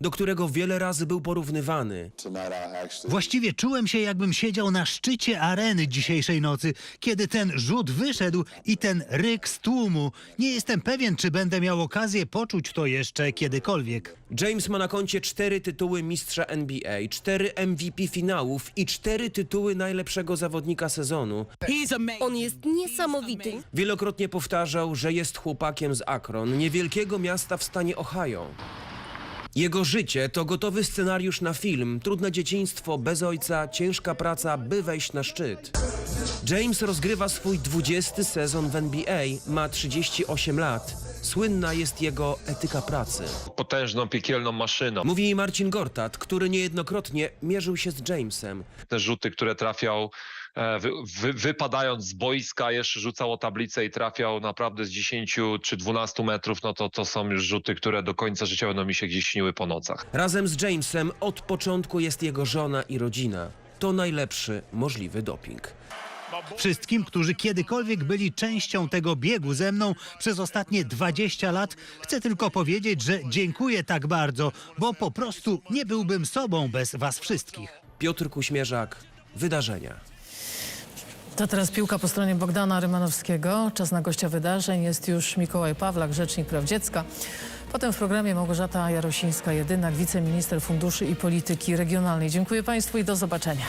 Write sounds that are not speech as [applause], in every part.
do którego wiele razy był porównywany. Właściwie czułem się, jakbym siedział na szczycie areny dzisiejszej nocy, kiedy ten rzut wyszedł i ten ryk z tłumu. Nie jestem pewien, czy będę miał okazję poczuć to jeszcze kiedykolwiek. James ma na koncie cztery tytuły mistrza NBA, cztery MVP finałów i cztery tytuły najlepszego zawodnika sezonu. On jest niesamowity. Wielokrotnie powtarzał, że jest chłopakiem z Akron, niewielkiego miasta w stanie Ohio. Jego życie to gotowy scenariusz na film, trudne dzieciństwo, bez ojca, ciężka praca, by wejść na szczyt. James rozgrywa swój 20 sezon w NBA, ma 38 lat. Słynna jest jego etyka pracy. potężną, piekielną maszyną. Mówi Marcin Gortat, który niejednokrotnie mierzył się z Jamesem. Te rzuty, które trafiał, wy, wy, wypadając z boiska, jeszcze rzucał o tablicę i trafiał naprawdę z 10 czy 12 metrów, no to to są już rzuty, które do końca życia będą mi się gdzieś śniły po nocach. Razem z Jamesem od początku jest jego żona i rodzina. To najlepszy możliwy doping. Wszystkim, którzy kiedykolwiek byli częścią tego biegu ze mną przez ostatnie 20 lat, chcę tylko powiedzieć, że dziękuję tak bardzo, bo po prostu nie byłbym sobą bez was wszystkich. Piotr Kuśmierzak, wydarzenia. To teraz piłka po stronie Bogdana Rymanowskiego. Czas na gościa wydarzeń. Jest już Mikołaj Pawlak, Rzecznik Praw Dziecka. Potem w programie Małgorzata Jarosińska-Jedynak, wiceminister funduszy i polityki regionalnej. Dziękuję Państwu i do zobaczenia.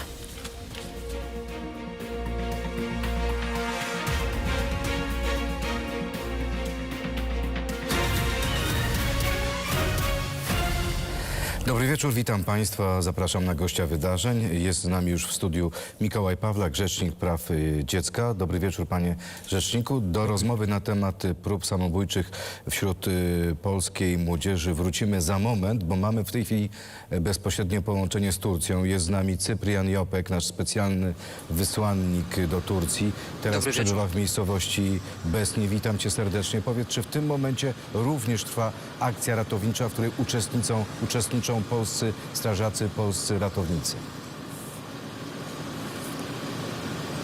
Dobry wieczór, witam Państwa, zapraszam na gościa wydarzeń. Jest z nami już w studiu Mikołaj Pawlak, Rzecznik Praw y, Dziecka. Dobry wieczór Panie Rzeczniku. Do rozmowy na temat y, prób samobójczych wśród y, polskiej młodzieży wrócimy za moment, bo mamy w tej chwili y, bezpośrednie połączenie z Turcją. Jest z nami Cyprian Jopek, nasz specjalny wysłannik do Turcji. Teraz Dobry wieczór. przebywa w miejscowości Besni. Witam Cię serdecznie. Powiedz, czy w tym momencie również trwa akcja ratownicza, w której uczestniczą, uczestniczą polscy strażacy, polscy ratownicy?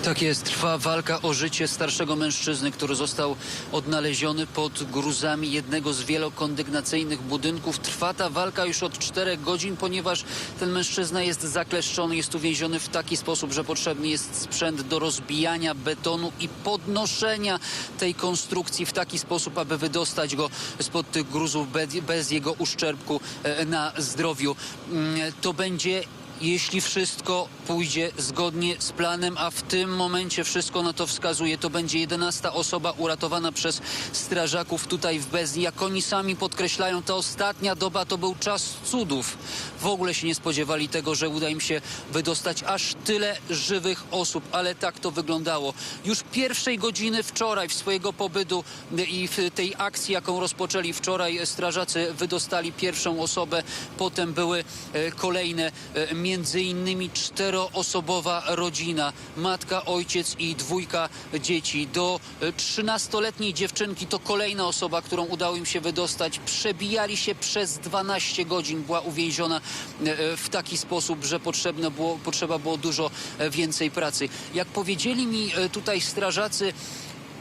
Tak jest, trwa walka o życie starszego mężczyzny, który został odnaleziony pod gruzami jednego z wielokondygnacyjnych budynków. Trwa ta walka już od czterech godzin, ponieważ ten mężczyzna jest zakleszczony, jest uwięziony w taki sposób, że potrzebny jest sprzęt do rozbijania betonu i podnoszenia tej konstrukcji w taki sposób, aby wydostać go spod tych gruzów bez, jego uszczerbku e, na zdrowiu. Mm, To będzie jeśli wszystko pójdzie zgodnie z planem, a w tym momencie wszystko na to wskazuje, to będzie 11 osoba uratowana przez strażaków tutaj w Bezni. Jak oni sami podkreślają, ta ostatnia doba to był czas cudów. W ogóle się nie spodziewali tego, że uda im się wydostać aż tyle żywych osób, ale tak to wyglądało. Już pierwszej godziny wczoraj w swojego pobytu i w tej akcji, jaką rozpoczęli wczoraj strażacy, wydostali pierwszą osobę, potem były e, kolejne, e, innymi czteroosobowa rodzina, matka, ojciec i dwójka dzieci. Do e, 13-letniej dziewczynki to kolejna osoba, którą udało im się wydostać. Przebijali się przez 12 godzin, była uwięziona e, e, w taki sposób, że potrzebne było, potrzeba było dużo e, więcej pracy. Jak powiedzieli mi e, tutaj strażacy,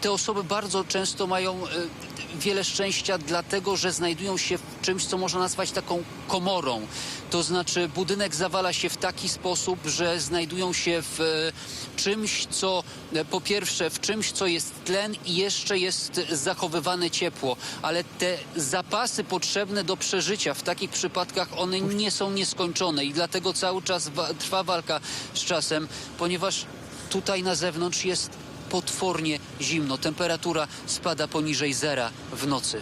te osoby bardzo często mają e, wiele szczęścia, dlatego że znajdują się w czymś, co można nazwać taką komorą. To znaczy, budynek zawala się w taki sposób, że znajdują się w e, czymś, co e, po pierwsze, w czymś, co jest tlen i jeszcze jest zachowywane ciepło, ale te zapasy potrzebne do przeżycia w takich przypadkach, one nie są nieskończone i dlatego cały czas wa- trwa walka z czasem, ponieważ tutaj na zewnątrz jest potwornie zimno. Temperatura spada poniżej zera w nocy.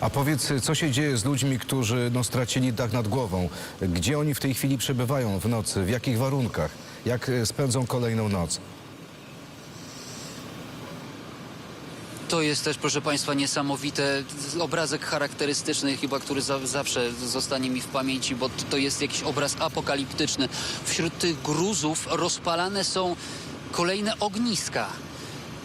A powiedz, co się dzieje z ludźmi, którzy no, stracili dach nad głową? Gdzie oni w tej chwili przebywają w nocy? W jakich warunkach? Jak e, spędzą kolejną noc? To jest też, proszę Państwa, niesamowite. Obrazek charakterystyczny chyba, który za, zawsze zostanie mi w pamięci, bo to jest jakiś obraz apokaliptyczny. Wśród tych gruzów rozpalane są kolejne ogniska.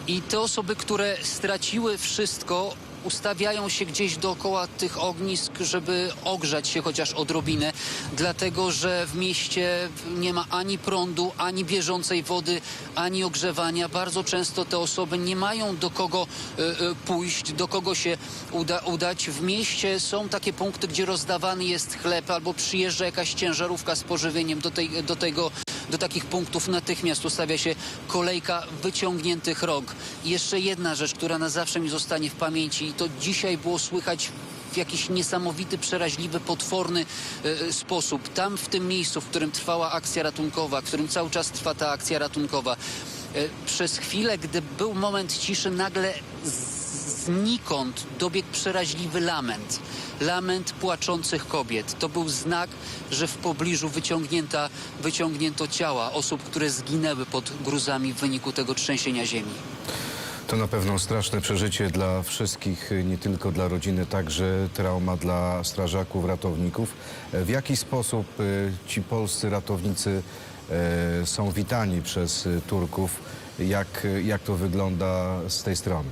I te osoby, które straciły wszystko, ustawiają się gdzieś dookoła tych ognisk, żeby ogrzać się chociaż odrobinę, dlatego że w mieście nie ma ani prądu, ani bieżącej wody, ani ogrzewania. Bardzo często te osoby nie mają do kogo e, e, pójść, do kogo się uda, udać. W mieście są takie punkty, gdzie rozdawany jest chleb albo przyjeżdża jakaś ciężarówka z pożywieniem do, tej, do tego do takich punktów natychmiast ustawia się kolejka wyciągniętych rąk. I jeszcze jedna rzecz, która na zawsze mi zostanie w pamięci i to dzisiaj było słychać w jakiś niesamowity, przeraźliwy, potworny e, sposób. Tam w tym miejscu, w którym trwała akcja ratunkowa, w którym cały czas trwa ta akcja ratunkowa, e, przez chwilę, gdy był moment ciszy, nagle z- znikąd dobiegł przeraźliwy lament. Lament płaczących kobiet. To był znak, że w pobliżu wyciągnięta, wyciągnięto ciała osób, które zginęły pod gruzami w wyniku tego trzęsienia ziemi. To na pewno straszne przeżycie dla wszystkich, nie tylko dla rodziny, także trauma dla strażaków, ratowników. W jaki sposób e, ci polscy ratownicy e, są witani przez Turków? Jak, jak to wygląda z tej strony?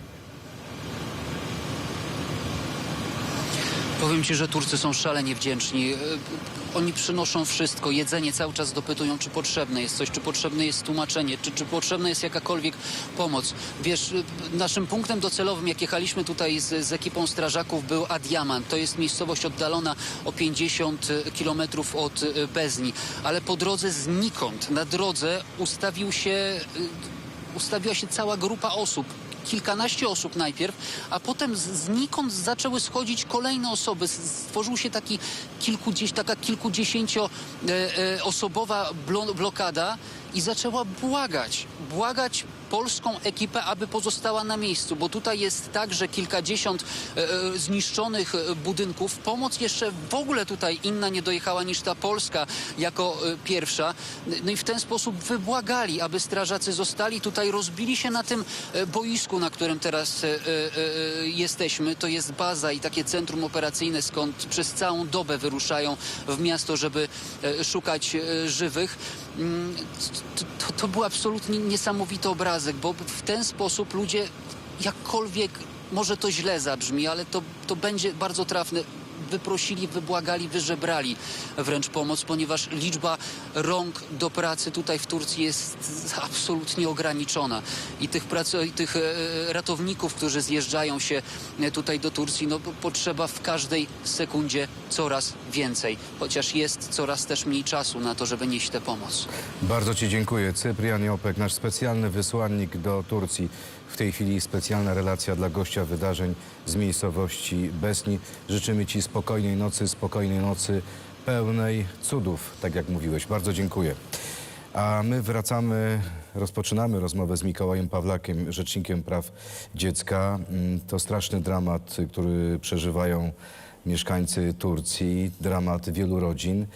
Powiem ci, że Turcy są szalenie wdzięczni. E, Oni przynoszą wszystko. Jedzenie cały czas dopytują, czy potrzebne jest coś, czy potrzebne jest tłumaczenie, czy, czy potrzebna jest jakakolwiek pomoc. Wiesz, e, naszym punktem docelowym, jak jechaliśmy tutaj z, z ekipą strażaków, był Adiaman. To jest miejscowość oddalona o 50 kilometrów od e, Bezni. Ale po drodze znikąd, na drodze ustawił się, e, ustawiła się cała grupa osób kilkanaście osób najpierw, a potem znikąd zaczęły schodzić kolejne osoby. Stworzył się taki kilkudzies, taka kilkudziesięcioosobowa blo- blokada i zaczęła błagać, błagać polską ekipę, aby pozostała na miejscu, bo tutaj jest tak, że kilkadziesiąt e, e, zniszczonych e, budynków. Pomoc jeszcze w ogóle tutaj inna nie dojechała niż ta polska jako e, pierwsza. No i w ten sposób wybłagali, aby strażacy zostali tutaj, rozbili się na tym boisku, na którym teraz jesteśmy. To jest baza i takie centrum operacyjne, skąd przez całą dobę wyruszają w miasto, żeby szukać żywych. Mm, To, to, był absolutnie niesamowity obrazek, bo w ten sposób ludzie jakkolwiek, może to źle zabrzmi, ale to, to będzie bardzo trafne, wyprosili, wybłagali, wyżebrali wręcz pomoc, ponieważ liczba rąk do pracy tutaj w Turcji jest absolutnie ograniczona. I tych, praco- i tych e, ratowników, którzy zjeżdżają się e, tutaj do Turcji, no po- potrzeba w każdej sekundzie coraz więcej, chociaż jest coraz też mniej czasu na to, żeby nieść tę pomoc. Bardzo Ci dziękuję. Cyprian Jopek, nasz specjalny wysłannik do Turcji. W tej chwili specjalna relacja dla gościa wydarzeń z miejscowości Besni. Życzymy Ci spokojnej nocy, spokojnej nocy pełnej cudów, tak jak mówiłeś. Bardzo dziękuję. A my wracamy, rozpoczynamy rozmowę z Mikołajem Pawlakiem, Rzecznikiem Praw Dziecka. Mm, To straszny dramat, który przeżywają mieszkańcy Turcji, dramat wielu rodzin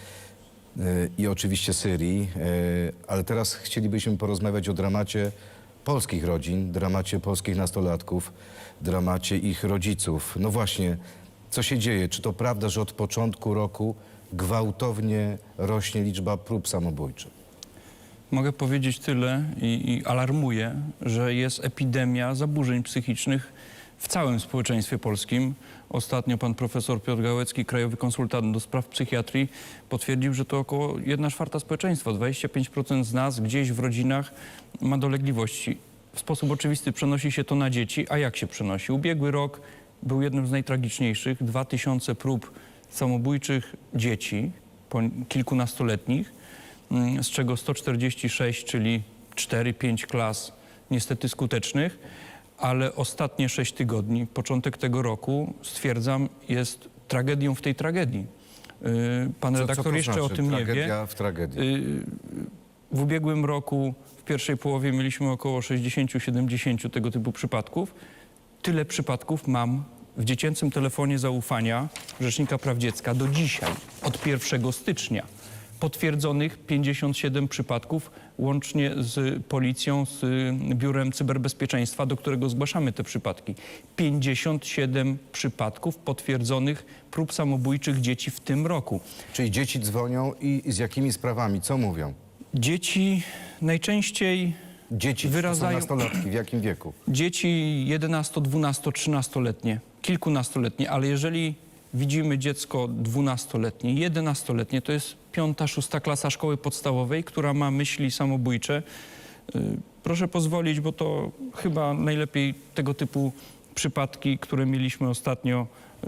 y, i oczywiście Syrii, y, ale teraz chcielibyśmy porozmawiać o dramacie polskich rodzin, dramacie polskich nastolatków, dramacie ich rodziców. No właśnie, co się dzieje? Czy to prawda, że od początku roku gwałtownie rośnie liczba prób samobójczych? Mogę powiedzieć tyle i, i alarmuję, że jest epidemia zaburzeń psychicznych w całym społeczeństwie polskim. Ostatnio pan profesor Piotr Gałecki, krajowy konsultant do spraw psychiatrii, potwierdził, że to około 1 czwarta społeczeństwa, 25% z nas gdzieś w rodzinach ma dolegliwości. W sposób oczywisty przenosi się to na dzieci, a jak się przenosi? Ubiegły rok był jednym z najtragiczniejszych. 2000 prób samobójczych dzieci, kilkunastoletnich, z czego 146, czyli 4-5 klas niestety skutecznych, ale ostatnie 6 tygodni, początek tego roku, stwierdzam, jest tragedią w tej tragedii. Yy, Pan Co- co redaktor to jeszcze znaczy? o tym nie wie. Tragedia w tragedii. Y, W ubiegłym roku, w pierwszej połowie mieliśmy około 60-70 tego typu przypadków. Tyle przypadków mam w dziecięcym telefonie zaufania Rzecznika Praw Dziecka do dzisiaj, od 1 stycznia. Potwierdzonych 57 przypadków, łącznie z policją, z y, Biurem Cyberbezpieczeństwa, do którego zgłaszamy te przypadki. 57 przypadków potwierdzonych prób samobójczych dzieci w tym roku. Czyli dzieci dzwonią i z jakimi sprawami? Co mówią? Dzieci najczęściej, Dzieci, Wyrazają- to są nastolatki, w jakim wieku? dzieci 11, 12, 13-letnie. kilkunastoletnie, ale jeżeli widzimy dziecko dwunastoletnie, jedenastoletnie, to jest piąta, szósta klasa szkoły podstawowej, która ma myśli samobójcze. Y, Proszę pozwolić, bo to chyba najlepiej tego typu przypadki, które mieliśmy ostatnio, y,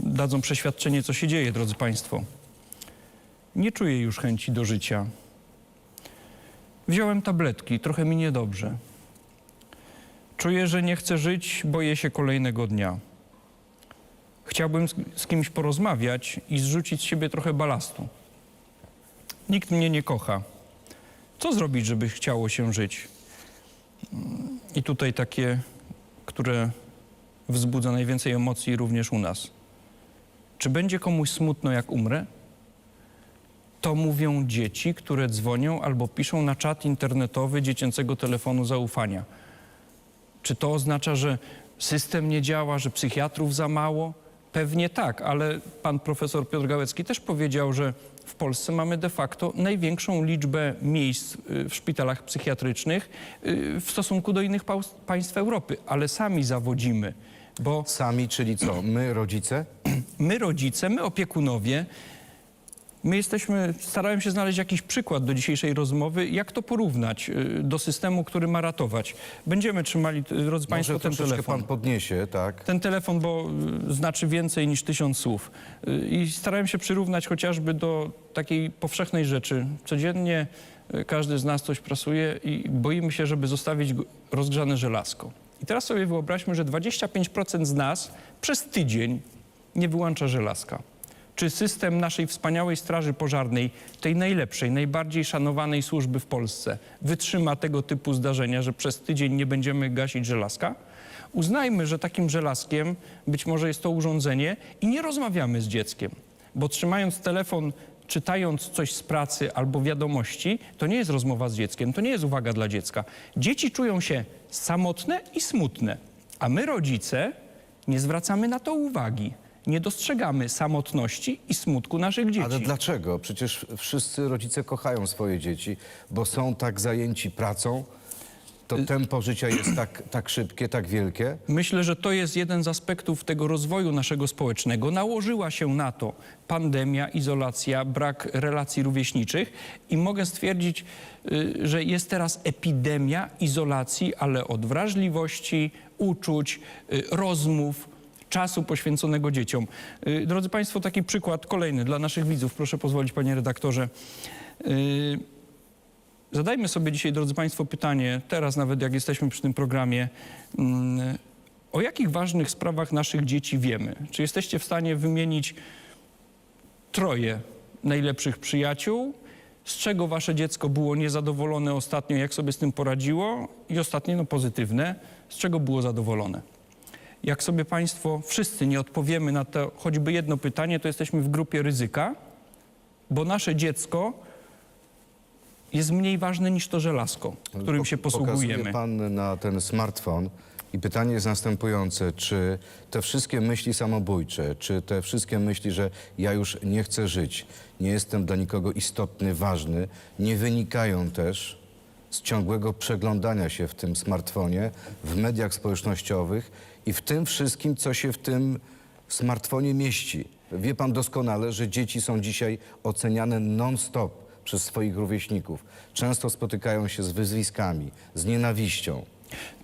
dadzą przeświadczenie, co się dzieje, drodzy Państwo. Nie czuję już chęci do życia. Wziąłem tabletki, trochę mi niedobrze. Czuję, że nie chcę żyć, boję się kolejnego dnia. Chciałbym z, z kimś porozmawiać i zrzucić z siebie trochę balastu. Nikt mnie nie kocha. Co zrobić, żeby chciało się żyć? Mm, I tutaj takie, które wzbudza najwięcej emocji również u nas. Czy będzie komuś smutno, jak umrę? To mówią dzieci, które dzwonią albo piszą na czat internetowy dziecięcego telefonu zaufania. Czy to oznacza, że system nie działa, że psychiatrów za mało? Pewnie tak, ale pan profesor Piotr Gałecki też powiedział, że w Polsce mamy de facto największą liczbę miejsc y, w szpitalach psychiatrycznych y, w stosunku do innych państw Europy, ale sami zawodzimy, bo Sami, czyli co? My, rodzice? [clears throat] my rodzice, my opiekunowie, my jesteśmy, starałem się znaleźć jakiś przykład do dzisiejszej rozmowy, jak to porównać y, do systemu, który ma ratować. Będziemy trzymali, y, drodzy Państwo, ten telefon. pan podniesie, tak? Ten telefon, bo y, znaczy więcej niż tysiąc słów. I starałem się przyrównać chociażby do takiej powszechnej rzeczy. Codziennie każdy z nas coś prasuje i boimy się, żeby zostawić rozgrzane żelazko. I teraz sobie wyobraźmy, że 25% z nas przez tydzień nie wyłącza żelazka. Czy system naszej wspaniałej Straży Pożarnej, tej najlepszej, najbardziej szanowanej służby w Polsce, wytrzyma tego typu zdarzenia, że przez tydzień nie będziemy gasić żelazka? Uznajmy, że takim żelazkiem być może jest to urządzenie i nie rozmawiamy z dzieckiem, bo trzymając telefon, czytając coś z pracy albo wiadomości, to nie jest rozmowa z dzieckiem, to nie jest uwaga dla dziecka. Dzieci czują się samotne i smutne, a my, rodzice, nie zwracamy na to uwagi. Nie dostrzegamy samotności i smutku naszych dzieci. Ale dlaczego? Przecież wszyscy rodzice kochają swoje dzieci, bo są tak zajęci pracą. To tempo życia jest tak, [clears throat] tak szybkie, tak wielkie. Myślę, że to jest jeden z aspektów tego rozwoju naszego społecznego. Nałożyła się na to pandemia, izolacja, brak relacji rówieśniczych i mogę stwierdzić, y, że jest teraz epidemia izolacji, ale od wrażliwości, uczuć, y, rozmów, czasu poświęconego dzieciom. Y, Drodzy Państwo, taki przykład kolejny dla naszych widzów. Proszę pozwolić, panie redaktorze. Y, Zadajmy sobie dzisiaj, drodzy Państwo, pytanie, teraz nawet jak jesteśmy przy tym programie, mm, o jakich ważnych sprawach naszych dzieci wiemy? Czy jesteście w stanie wymienić troje najlepszych przyjaciół? Z czego wasze dziecko było niezadowolone ostatnio, jak sobie z tym poradziło? I ostatnie, no pozytywne, z czego było zadowolone? Jak sobie Państwo wszyscy nie odpowiemy na to choćby jedno pytanie, to jesteśmy w grupie ryzyka, bo nasze dziecko jest mniej ważne niż to żelazko, którym się Po- posługujemy. Pokazuje pan na ten smartfon i pytanie jest następujące. Czy te wszystkie myśli samobójcze, czy te wszystkie myśli, że ja już nie chcę żyć, nie jestem dla nikogo istotny, ważny, nie wynikają też z ciągłego przeglądania się w tym smartfonie, w mediach społecznościowych i w tym wszystkim, co się w tym smartfonie mieści. Wie pan doskonale, że dzieci są dzisiaj oceniane non-stop przez swoich rówieśników. Często spotykają się z wyzwiskami, z nienawiścią.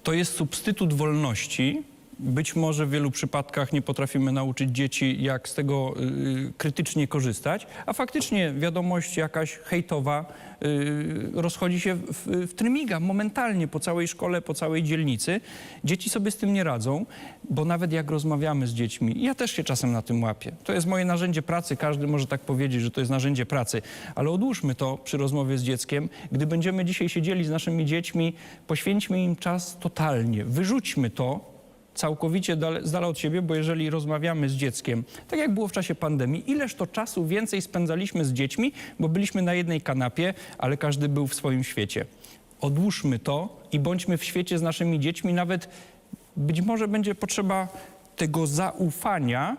To jest substytut wolności. Być może w wielu przypadkach nie potrafimy nauczyć dzieci, jak z tego y, krytycznie korzystać, a faktycznie wiadomość jakaś hejtowa y, rozchodzi się w, w trymiga momentalnie po całej szkole, po całej dzielnicy. Dzieci sobie z tym nie radzą, bo nawet jak rozmawiamy z dziećmi, ja też się czasem na tym łapię. To jest moje narzędzie pracy, każdy może tak powiedzieć, że to jest narzędzie pracy, ale odłóżmy to przy rozmowie z dzieckiem. Gdy będziemy dzisiaj siedzieli z naszymi dziećmi, poświęćmy im czas totalnie, wyrzućmy to całkowicie z dala od siebie, bo jeżeli rozmawiamy z dzieckiem, tak jak było w czasie pandemii, ileż to czasu więcej spędzaliśmy z dziećmi, bo byliśmy na jednej kanapie, ale każdy był w swoim świecie. Odłóżmy to i bądźmy w świecie z naszymi dziećmi, nawet być może będzie potrzeba tego zaufania,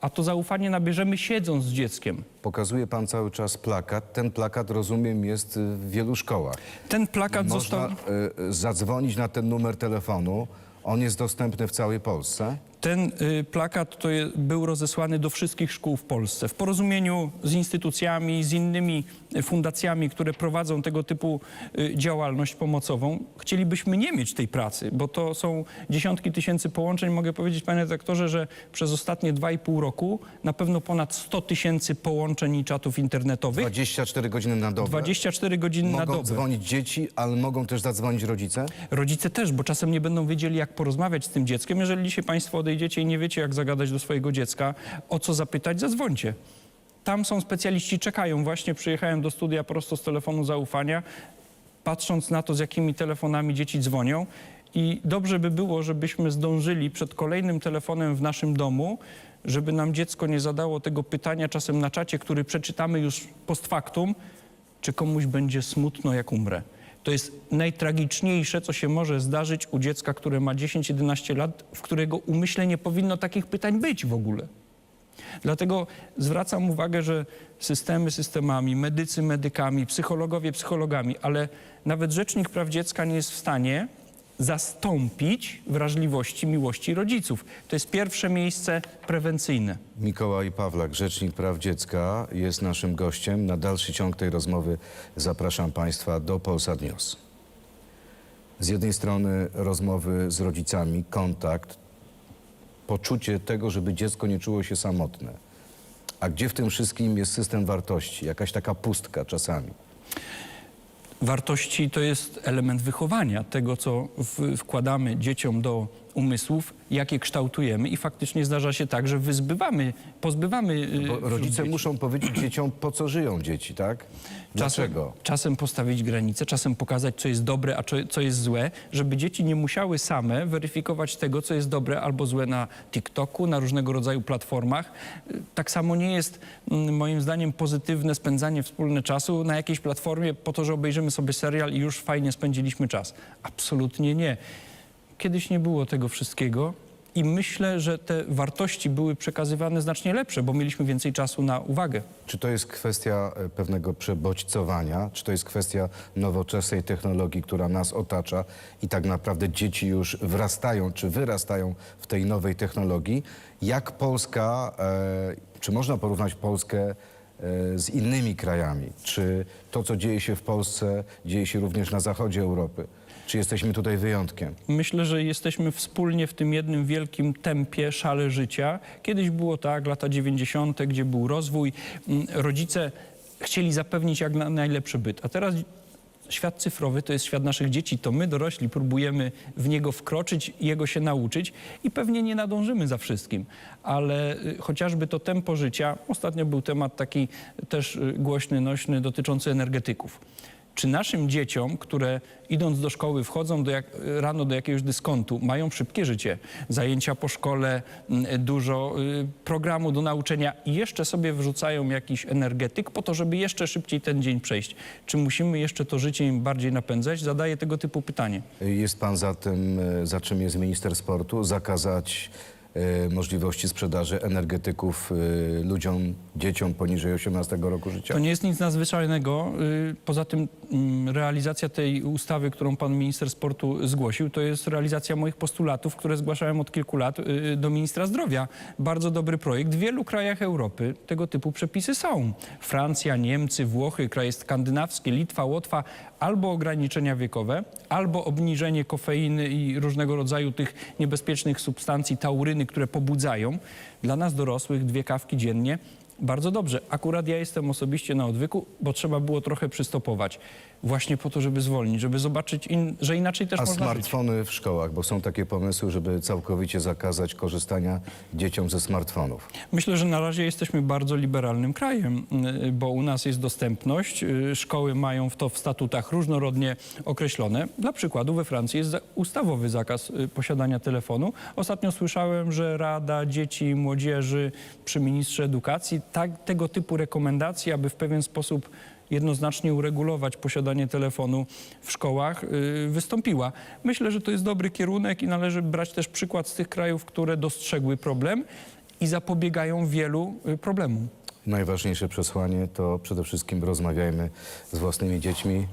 a to zaufanie nabierzemy siedząc z dzieckiem. Pokazuje pan cały czas plakat. Ten plakat, rozumiem, jest w wielu szkołach. Ten plakat Można został... y, y, zadzwonić na ten numer telefonu. On jest dostępny w całej Polsce. Ten y, plakat to je, był rozesłany do wszystkich szkół w Polsce w porozumieniu z instytucjami, z innymi y, fundacjami, które prowadzą tego typu y, działalność pomocową. Chcielibyśmy nie mieć tej pracy, bo to są dziesiątki tysięcy połączeń. Mogę powiedzieć, panie redaktorze, że przez ostatnie dwa i pół roku na pewno ponad 100 tysięcy połączeń i czatów internetowych. 24 godziny na dobę. 24 godziny na Mogą dobę. dzwonić dzieci, ale mogą też zadzwonić rodzice? Rodzice też, bo czasem nie będą wiedzieli, jak porozmawiać z tym dzieckiem. Jeżeli dzisiaj Państwo odejdziecie i nie wiecie, jak zagadać do swojego dziecka, o co zapytać, zadzwońcie. Tam są specjaliści, czekają. Właśnie przyjechałem do studia prosto z telefonu zaufania, patrząc na to, z jakimi telefonami dzieci dzwonią. I dobrze by było, żebyśmy zdążyli przed kolejnym telefonem w naszym domu, żeby nam dziecko nie zadało tego pytania czasem na czacie, który przeczytamy już post factum, czy komuś będzie smutno, jak umrę. To jest najtragiczniejsze, co się może zdarzyć u dziecka, które ma 10-11 lat, w którego umyśle nie powinno takich pytań być w ogóle. Dlatego zwracam uwagę, że systemy systemami, medycy medykami, psychologowie psychologami, ale nawet Rzecznik Praw Dziecka nie jest w stanie zastąpić wrażliwości, miłości rodziców. To jest pierwsze miejsce prewencyjne. Mikołaj Pawlak, Rzecznik Praw Dziecka, jest naszym gościem. Na dalszy ciąg tej rozmowy zapraszam Państwa do Polsat News. Z jednej strony rozmowy z rodzicami, kontakt, poczucie tego, żeby dziecko nie czuło się samotne. A gdzie w tym wszystkim jest system wartości? Jakaś taka pustka czasami. Wartości to jest element wychowania, tego co wkładamy dzieciom do umysłów, jakie kształtujemy i faktycznie zdarza się tak, że wyzbywamy, pozbywamy y, Bo wśród rodzice dzieci. muszą powiedzieć dzieciom, po co żyją dzieci, tak? Dlaczego? Czasem, czasem postawić granice, czasem pokazać, co jest dobre, a co, co jest złe, żeby dzieci nie musiały same weryfikować tego, co jest dobre albo złe na TikToku, na różnego rodzaju platformach. Y, Tak samo nie jest mm, moim zdaniem pozytywne spędzanie wspólne czasu na jakiejś platformie po to, że obejrzymy sobie serial i już fajnie spędziliśmy czas. Absolutnie nie. Kiedyś nie było tego wszystkiego. I myślę, że te wartości były przekazywane znacznie lepsze, bo mieliśmy więcej czasu na uwagę. Czy to jest kwestia e, pewnego przebodźcowania? Czy to jest kwestia nowoczesnej technologii, która nas otacza i tak naprawdę dzieci już wrastają, czy wyrastają w tej nowej technologii? Jak Polska, e, czy można porównać Polskę e, z innymi krajami? Czy to, co dzieje się w Polsce, dzieje się również na zachodzie Europy? Czy jesteśmy tutaj wyjątkiem? Myślę, że jesteśmy wspólnie w tym jednym wielkim tempie, szale życia. Kiedyś było tak, lata 90., gdzie był rozwój, mm, rodzice chcieli zapewnić jak na, najlepszy byt, a teraz świat cyfrowy to jest świat naszych dzieci, to my dorośli próbujemy w niego wkroczyć, jego się nauczyć i pewnie nie nadążymy za wszystkim, ale y, chociażby to tempo życia, ostatnio był temat taki też y, głośny, nośny dotyczący energetyków czy naszym dzieciom, które idąc do szkoły, wchodzą do jak, rano do jakiegoś dyskontu, mają szybkie życie, zajęcia po szkole, mm, dużo y, programu do nauczenia i jeszcze sobie wrzucają jakiś energetyk po to, żeby jeszcze szybciej ten dzień przejść. Czy musimy jeszcze to życie im bardziej napędzać? Zadaję tego typu pytanie. Jest pan za tym, e, za czym jest minister sportu? Zakazać możliwości sprzedaży energetyków e, ludziom, dzieciom poniżej 18 roku życia? To nie jest nic nadzwyczajnego. Y, Poza tym mm, realizacja tej ustawy, którą pan minister sportu zgłosił, to jest realizacja moich postulatów, które zgłaszałem od kilku lat do ministra zdrowia. Bardzo dobry projekt. W wielu krajach Europy tego typu przepisy są. Francja, Niemcy, Włochy, kraje skandynawskie, Litwa, Łotwa. Albo ograniczenia wiekowe, albo obniżenie kofeiny i różnego rodzaju tych niebezpiecznych substancji, tauryny, które pobudzają. Dla nas dorosłych dwie kawki dziennie bardzo dobrze. Akurat ja jestem osobiście na odwyku, bo trzeba było trochę przystopować. Właśnie po to, żeby zwolnić, żeby zobaczyć, in, że inaczej też A można żyć. smartfony w szkołach, bo są takie pomysły, żeby całkowicie zakazać korzystania dzieciom ze smartfonów. Myślę, że na razie jesteśmy bardzo liberalnym krajem, y, bo u nas jest dostępność. y, Szkoły mają w to w statutach różnorodnie określone. Dla przykładu we Francji jest ustawowy zakaz y, posiadania telefonu. Ostatnio słyszałem, że Rada Dzieci i Młodzieży przy ministrze edukacji tak, tego typu rekomendacje, aby w pewien sposób jednoznacznie uregulować posiadanie telefonu w szkołach, y, wystąpiła. Myślę, że to jest dobry kierunek i należy brać też przykład z tych krajów, które dostrzegły problem i zapobiegają wielu y, problemom. Najważniejsze przesłanie to przede wszystkim rozmawiajmy z własnymi dziećmi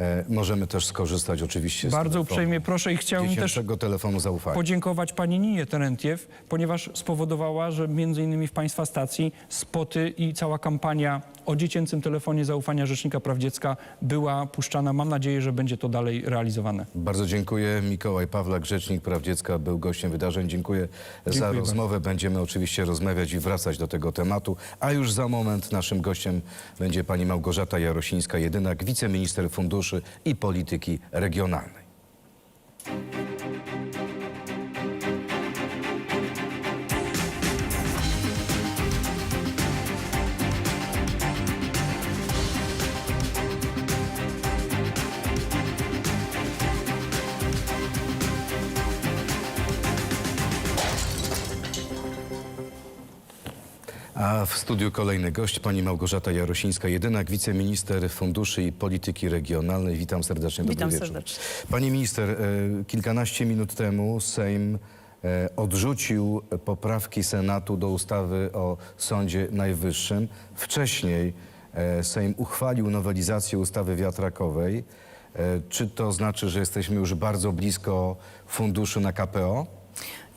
E, możemy też skorzystać oczywiście z Bardzo telefonu uprzejmie proszę i chciałbym też telefonu zaufania. podziękować pani Ninie Terentiew, ponieważ spowodowała, że między innymi w państwa stacji spoty i cała kampania o dziecięcym telefonie zaufania Rzecznika Praw Dziecka była puszczana. Mam nadzieję, że będzie to dalej realizowane. Bardzo dziękuję. Mikołaj Pawlak, Rzecznik Praw Dziecka, był gościem wydarzeń. Dziękuję, za Dziękuję rozmowę. Będziemy oczywiście rozmawiać i wracać do tego tematu. A już za moment naszym gościem będzie pani Małgorzata Jarosińska-Jedynak, wiceminister funduszy i polityki regionalnej. A w studiu kolejny gość, pani Małgorzata Jarosińska-Jedynak, wiceminister funduszy i polityki regionalnej. Witam serdecznie. Dobry Witam wieczór. serdecznie. Pani minister, e, kilkanaście minut temu Sejm e, odrzucił poprawki Senatu do ustawy o Sądzie Najwyższym. Wcześniej e, Sejm uchwalił nowelizację ustawy wiatrakowej. Czy to znaczy, że jesteśmy już bardzo blisko funduszu na KPO?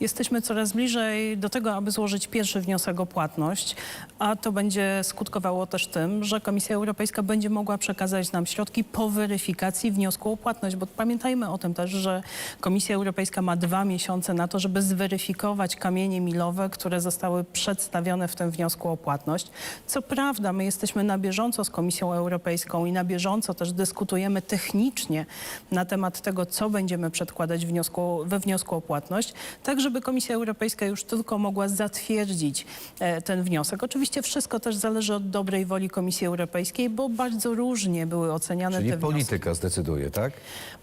Jesteśmy coraz bliżej do tego, aby złożyć pierwszy wniosek o płatność, a to będzie skutkowało też tym, że Komisja Europejska będzie mogła przekazać nam środki po weryfikacji wniosku o płatność, bo pamiętajmy o tym też, że Komisja Europejska ma dwa miesiące na to, żeby zweryfikować kamienie milowe, które zostały przedstawione w tym wniosku o płatność. Co prawda, my jesteśmy na bieżąco z Komisją Europejską i na bieżąco też dyskutujemy technicznie na temat tego, co będziemy przedkładać wniosku, we wniosku o płatność, tak żeby Komisja Europejska już tylko mogła zatwierdzić e, ten wniosek. Oczywiście wszystko też zależy od dobrej woli Komisji Europejskiej, bo bardzo różnie były oceniane Czyli te wnioski. polityka zdecyduje, tak?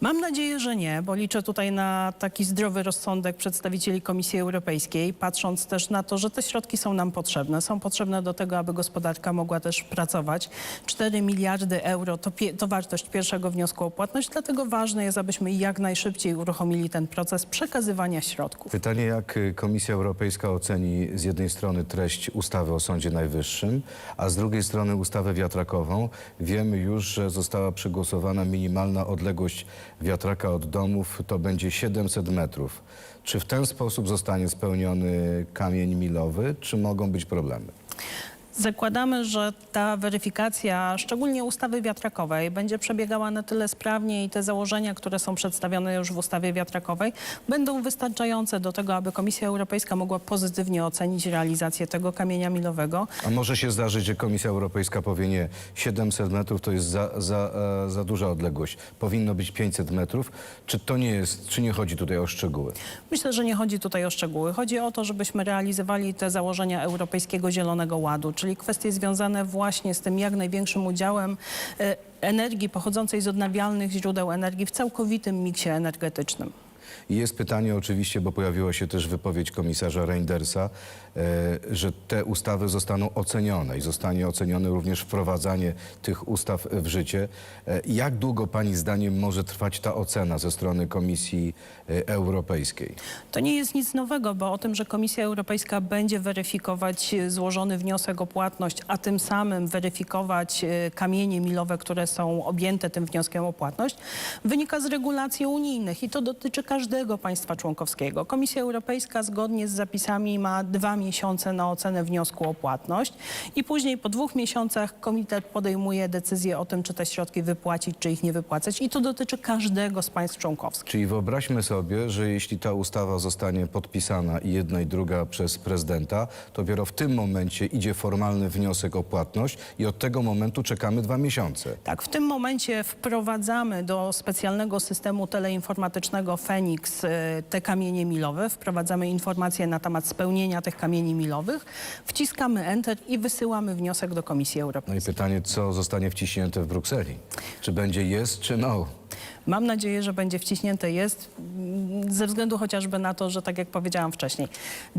Mam nadzieję, że nie, bo liczę tutaj na taki zdrowy rozsądek przedstawicieli Komisji Europejskiej, patrząc też na to, że te środki są nam potrzebne. Są potrzebne do tego, aby gospodarka mogła też pracować. 4 miliardy euro to, to wartość pierwszego wniosku o płatność, dlatego ważne jest, abyśmy jak najszybciej uruchomili ten proces przekazywania środków. Pytanie, jak y, Komisja Europejska oceni z jednej strony treść ustawy o Sądzie Najwyższym, a z drugiej strony ustawę wiatrakową. Wiemy już, że została przegłosowana minimalna odległość wiatraka od domów, to będzie 700 metrów. Czy w ten sposób zostanie spełniony kamień milowy, czy mogą być problemy? Zakładamy, że ta weryfikacja, szczególnie ustawy wiatrakowej, będzie przebiegała na tyle sprawnie i te założenia, które są przedstawione już w ustawie wiatrakowej, będą wystarczające do tego, aby Komisja Europejska mogła pozytywnie ocenić realizację tego kamienia milowego. A może się zdarzyć, że Komisja Europejska powie nie, 700 metrów to jest za, za, e, za duża odległość, powinno być 500 metrów. Czy to nie jest, czy nie chodzi tutaj o szczegóły? Myślę, że nie chodzi tutaj o szczegóły. Chodzi o to, żebyśmy realizowali te założenia Europejskiego Zielonego Ładu, czyli kwestie związane właśnie z tym jak największym udziałem e, energii pochodzącej z odnawialnych źródeł energii w całkowitym miksie energetycznym. Jest pytanie oczywiście, bo pojawiła się też wypowiedź komisarza Reindersa, że te ustawy zostaną ocenione i zostanie ocenione również wprowadzanie tych ustaw w życie. E, jak długo Pani zdaniem może trwać ta ocena ze strony Komisji e, Europejskiej? To nie jest nic nowego, bo o tym, że Komisja Europejska będzie weryfikować e, złożony wniosek o płatność, a tym samym weryfikować e, kamienie milowe, które są objęte tym wnioskiem o płatność, wynika z regulacji unijnych i to dotyczy każdego państwa członkowskiego. Komisja Europejska zgodnie z zapisami ma dwa miesiące na ocenę wniosku o płatność i później po dwóch miesiącach komitet podejmuje decyzję o tym, czy te środki wypłacić, czy ich nie wypłacać i to dotyczy każdego z państw członkowskich. Czyli wyobraźmy sobie, że jeśli ta ustawa zostanie podpisana i jedna i druga przez prezydenta, to dopiero w tym momencie idzie formalny wniosek o płatność i od tego momentu czekamy dwa miesiące. Tak, w tym momencie wprowadzamy do specjalnego systemu teleinformatycznego Fenix y, te kamienie milowe, wprowadzamy informacje na temat spełnienia tych kamieni milowych, wciskamy Enter i wysyłamy wniosek do Komisji No i Europejskiej. pytanie, co zostanie wciśnięte w Brukseli? Czy będzie jest, czy no? Mam nadzieję, że będzie wciśnięte jest, mm, ze względu chociażby na to, że tak jak powiedziałam wcześniej,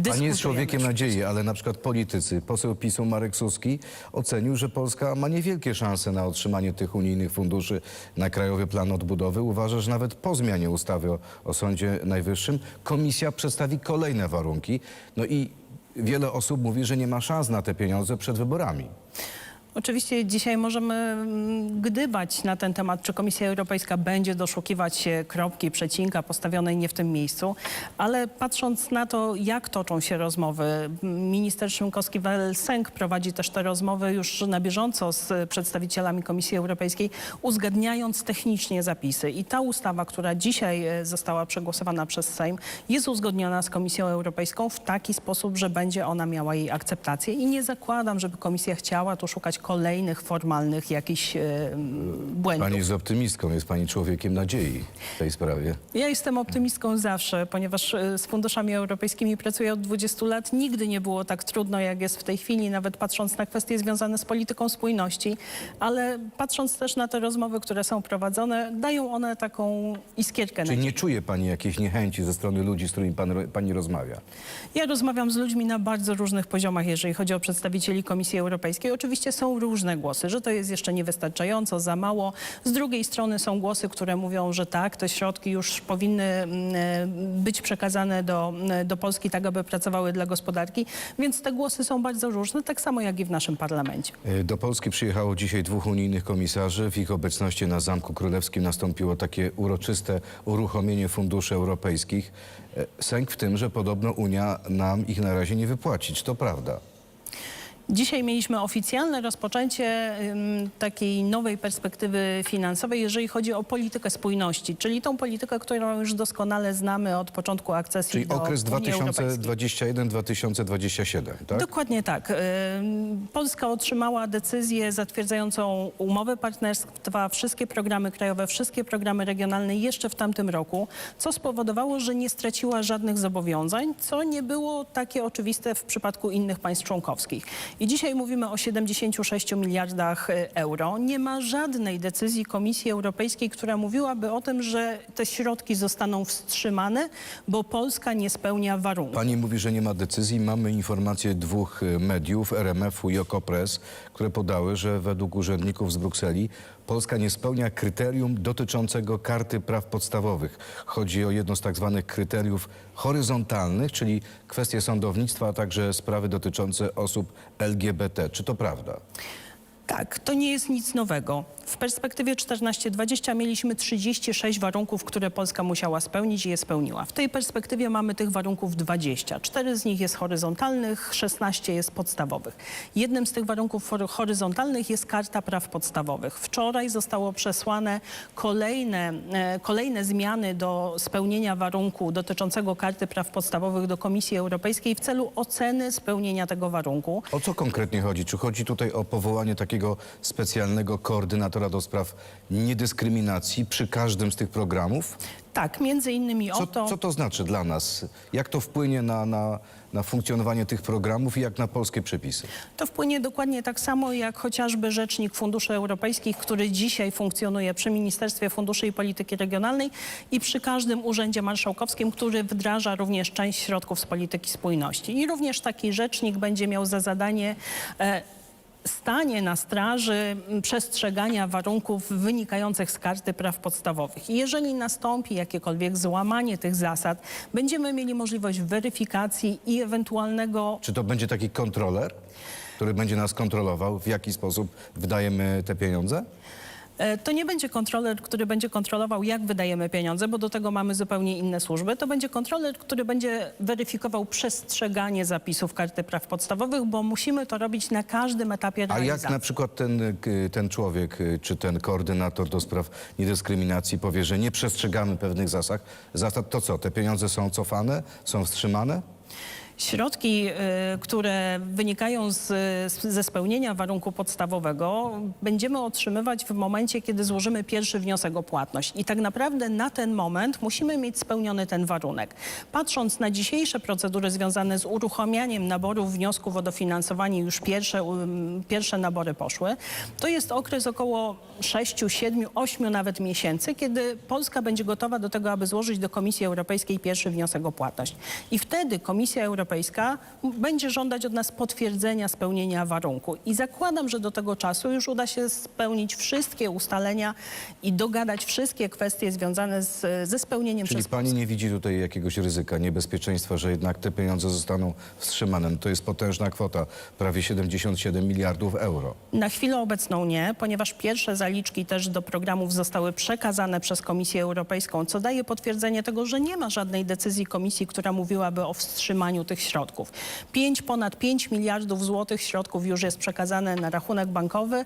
Pani jest człowiekiem nadziei, ale na przykład politycy, poseł PiSu Marek Suski ocenił, że Polska ma niewielkie szanse na otrzymanie tych unijnych funduszy na Krajowy Plan Odbudowy. Uważa, że nawet po zmianie ustawy o, o Sądzie Najwyższym komisja przedstawi kolejne warunki. No i wiele osób mówi, że nie ma szans na te pieniądze przed wyborami. Oczywiście dzisiaj możemy mm, gdybać na ten temat, czy Komisja Europejska będzie doszukiwać się kropki, przecinka postawionej nie w tym miejscu, ale patrząc na to, jak toczą się rozmowy, minister Szymkowski-Welsenk prowadzi też te rozmowy już na bieżąco z przedstawicielami Komisji Europejskiej, uzgadniając technicznie zapisy. I ta ustawa, która dzisiaj e, została przegłosowana przez Sejm, jest uzgodniona z Komisją Europejską w taki sposób, że będzie ona miała jej akceptację. I nie zakładam, żeby Komisja chciała tu szukać kolejnych formalnych jakichś e, błędów. Pani jest optymistką, jest pani człowiekiem nadziei w tej sprawie. Ja jestem optymistką zawsze, ponieważ e, z funduszami europejskimi pracuję od 20 lat. Nigdy nie było tak trudno, jak jest w tej chwili, nawet patrząc na kwestie związane z polityką spójności, ale patrząc też na te rozmowy, które są prowadzone, dają one taką iskierkę nadziei. nie czuje pani jakiejś niechęci ze strony ludzi, z którymi pan, pani rozmawia? Ja rozmawiam z ludźmi na bardzo różnych poziomach, jeżeli chodzi o przedstawicieli Komisji Europejskiej. Oczywiście są różne głosy, że to jest jeszcze niewystarczająco, za mało. Z drugiej strony są głosy, które mówią, że tak, te środki już powinny mm, e, być przekazane do, mm, do Polski, tak aby pracowały dla gospodarki. Więc te głosy są bardzo różne, tak samo jak i w naszym parlamencie. E, Do Polski przyjechało dzisiaj dwóch unijnych komisarzy. W ich obecności na Zamku Królewskim nastąpiło takie uroczyste uruchomienie funduszy europejskich. E, Sęk w tym, że podobno Unia nam ich na razie nie wypłaci. Czy to prawda? Dzisiaj mieliśmy oficjalne rozpoczęcie takiej nowej perspektywy finansowej, jeżeli chodzi o politykę spójności, czyli tą politykę, którą już doskonale znamy od początku akcesji Czyli do okres Unii Europejskiej. 2021-2027, tak? Dokładnie tak. Polska otrzymała decyzję zatwierdzającą umowę partnerstwa, wszystkie programy krajowe, wszystkie programy regionalne jeszcze w tamtym roku, co spowodowało, że nie straciła żadnych zobowiązań, co nie było takie oczywiste w przypadku innych państw członkowskich. I dzisiaj mówimy o 76 miliardach y, euro. Nie ma żadnej decyzji Komisji Europejskiej, która mówiłaby o tym, że te środki zostaną wstrzymane, bo Polska nie spełnia warunków. Pani mówi, że nie ma decyzji. Mamy informacje dwóch e, mediów, RMF-u i Okopres, które podały, że według urzędników z Brukseli Polska nie spełnia kryterium dotyczącego karty praw podstawowych. Chodzi o jedno z tak zwanych kryteriów horyzontalnych, czyli kwestie sądownictwa, a także sprawy dotyczące osób LGBT. Czy to prawda? Tak, to nie jest nic nowego. W perspektywie 14-20 mieliśmy 36 warunków, które Polska musiała spełnić i je spełniła. W tej perspektywie mamy tych warunków 20. Cztery z nich jest horyzontalnych, 16 jest podstawowych. Jednym z tych warunków hor- horyzontalnych jest Karta Praw Podstawowych. Wczoraj zostało przesłane kolejne, e, kolejne zmiany do spełnienia warunku dotyczącego Karty Praw Podstawowych do Komisji Europejskiej w celu oceny spełnienia tego warunku. O co konkretnie chodzi? Czy chodzi tutaj o powołanie takiego specjalnego koordynatora do spraw niedyskryminacji przy każdym z tych programów? Tak, między innymi o Co, to... co to znaczy dla nas? Jak to wpłynie na, na, na funkcjonowanie tych programów i jak na polskie przepisy? To wpłynie dokładnie tak samo jak chociażby Rzecznik Funduszy Europejskich, który dzisiaj funkcjonuje przy Ministerstwie Funduszy i Polityki Regionalnej i przy każdym Urzędzie Marszałkowskim, który wdraża również część środków z polityki spójności. I również taki rzecznik będzie miał za zadanie e, stanie na straży przestrzegania warunków wynikających z Karty Praw Podstawowych. I jeżeli nastąpi jakiekolwiek złamanie tych zasad, będziemy mieli możliwość weryfikacji i ewentualnego Czy to będzie taki kontroler, który będzie nas kontrolował, w jaki sposób wydajemy te pieniądze? E, To nie będzie kontroler, który będzie kontrolował, jak wydajemy pieniądze, bo do tego mamy zupełnie inne służby. To będzie kontroler, który będzie weryfikował przestrzeganie zapisów Karty Praw Podstawowych, bo musimy to robić na każdym etapie A realizacji. jak na przykład ten, ten człowiek, y, czy ten koordynator do spraw niedyskryminacji powie, że nie przestrzegamy pewnych zasad, zasad to co? Te pieniądze są cofane, są wstrzymane? Środki, y, które wynikają z, ze spełnienia warunku podstawowego, będziemy otrzymywać w momencie, kiedy złożymy pierwszy wniosek o płatność. I tak naprawdę na ten moment musimy mieć spełniony ten warunek. Patrząc na dzisiejsze procedury związane z uruchamianiem naborów wniosków o dofinansowanie, już pierwsze, pierwsze nabory poszły, to jest okres około 6, 7, 8 nawet miesięcy, kiedy Polska będzie gotowa do tego, aby złożyć do Komisji Europejskiej pierwszy wniosek o płatność. I wtedy Komisja Europejska Europejska będzie żądać od nas potwierdzenia spełnienia warunku. I zakładam, że do tego czasu już uda się spełnić wszystkie ustalenia i dogadać wszystkie kwestie związane z, ze spełnieniem Czyli przez pani nie widzi tutaj jakiegoś ryzyka, niebezpieczeństwa, że jednak te pieniądze zostaną wstrzymane? No to jest potężna kwota, prawie 77 miliardów euro. Na chwilę obecną nie, ponieważ pierwsze zaliczki też do programów zostały przekazane przez Komisję Europejską, co daje potwierdzenie tego, że nie ma żadnej decyzji Komisji, która mówiłaby o wstrzymaniu tych środków. Pięć, ponad 5 miliardów złotych środków już jest przekazane na rachunek bankowy.